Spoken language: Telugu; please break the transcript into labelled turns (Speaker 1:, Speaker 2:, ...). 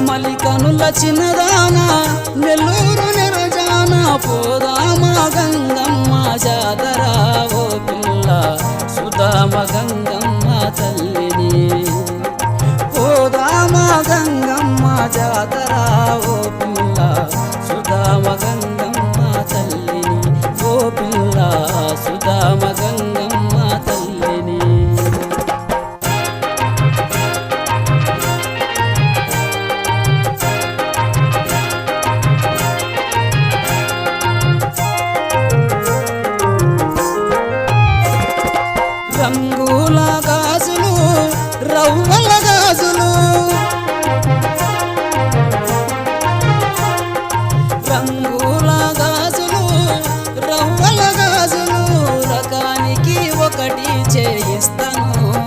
Speaker 1: మలికనుల చిన్నదానా నెల్లూరు నెరజాన పోదామా గంగమ్మ జాతర ఓ పిల్ల సుధామ గంగమ్మ తల్లిని. పోదామా గంగమ్మ జాతర ఓ పిల్ల సుధామ గంగ రంగుల గాజులు రవ్వల గాజులు. రంగుల గాజులు రవ్వల గాజులు రకానికి ఒకటి చేయిస్తాను.